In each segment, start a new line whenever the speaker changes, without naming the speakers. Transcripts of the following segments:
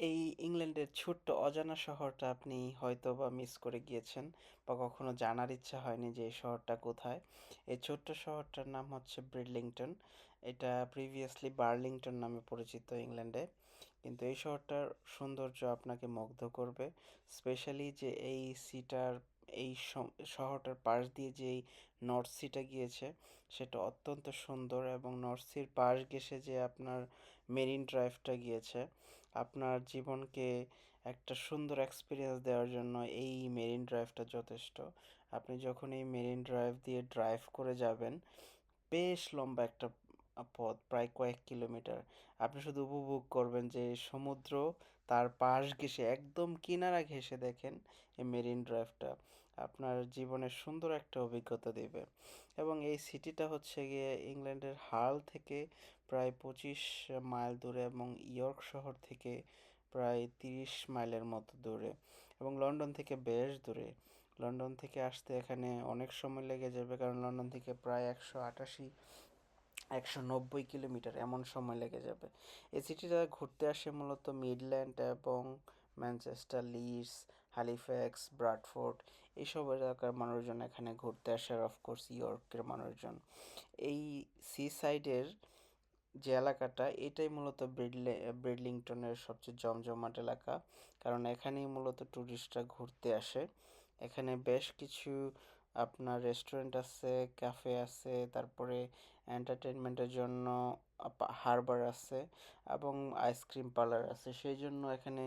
এই ইংল্যান্ডের ছোট্ট অজানা শহরটা আপনি হয়তো বা মিস করে গিয়েছেন বা কখনো জানার ইচ্ছা হয়নি যে এই শহরটা কোথায়। এই ছোট্ট শহরটার নাম হচ্ছে ব্রিডলিংটন। এটা প্রিভিয়াসলি বার্লিংটন নামে পরিচিত ইংল্যান্ডে। কিন্তু এই শহরটার সৌন্দর্য আপনাকে মুগ্ধ করবে। স্পেশালি যে এই সিটার, এই শহরটার পাশ দিয়ে যেই নর্থ সিটা গিয়েছে, সেটা অত্যন্ত সুন্দর এবং নর্থ সির পাশ ঘেঁষে যে আপনার মেরিন ড্রাইভটা গিয়েছে আপনার জীবনকে একটা সুন্দর এক্সপিরিয়েন্স দেওয়ার জন্য এই মেরিন ড্রাইভটা যথেষ্ট। আপনি যখন এই মেরিন ড্রাইভ দিয়ে ড্রাইভ করে যাবেন, বেশ লম্বা একটা পথ প্রায় কয়েক কিলোমিটার। আপনি শুধু উপভোগ করবেন যে সমুদ্র, তার পাশ ঘেঁষে একদম কিনারা ঘেঁষে দেখেন এই মেরিন ড্রাইভটা। আপনার জীবনের সুন্দর একটা অভিজ্ঞতা দেবে। এবং এই সিটিটা হচ্ছে গিয়ে ইংল্যান্ডের হাল থেকে প্রায় পঁচিশ মাইল দূরে এবং ইয়র্ক শহর থেকে প্রায় তিরিশ মাইলের মতো দূরে এবং লন্ডন থেকে বেশ দূরে। লন্ডন থেকে আসতে এখানে অনেক সময় লেগে যাবে কারণ লন্ডন থেকে প্রায় একশো আটাশি একশো নব্বই কিলোমিটার এমন সময় লেগে যাবে। এই সিটিটা ঘুরতে আসে মূলত মিডল্যান্ড এবং ম্যানচেস্টার লিডস হালিফ্যাক্স ব্রাডফোর্ড এইসব এলাকার মানুষজন এখানে ঘুরতে আসে আর অফকোর্স ইয়র্কের মানুষজন। এই সি সাইডের যে এলাকাটা, এটাই মূলত ব্রিডলে ব্রিডলিংটনের সবচেয়ে জমজমাট এলাকা। কারণ এখানেই মূলত ট্যুরিস্টরা ঘুরতে আসে। এখানে বেশ কিছু আপনার রেস্টুরেন্ট আছে ক্যাফে আছে, তারপরে এন্টারটেনমেন্টের জন্য হারবার আছে এবং আইসক্রিম পার্লার আছে। সেই জন্য এখানে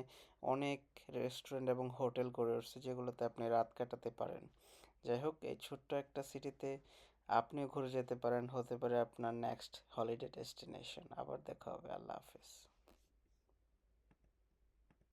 অনেক রেস্টুরেন্ট এবং হোটেল গড়ে উঠছে যেগুলোতে আপনি রাত কাটাতে পারেন। যাই হোক, এই ছোট্ট একটা সিটিতে আপনিও ঘুরে যেতে পারেন, হতে পারে আপনার নেক্সট হলিডে ডেস্টিনেশন আবার দেখা হবে, আল্লাহ হাফিজ।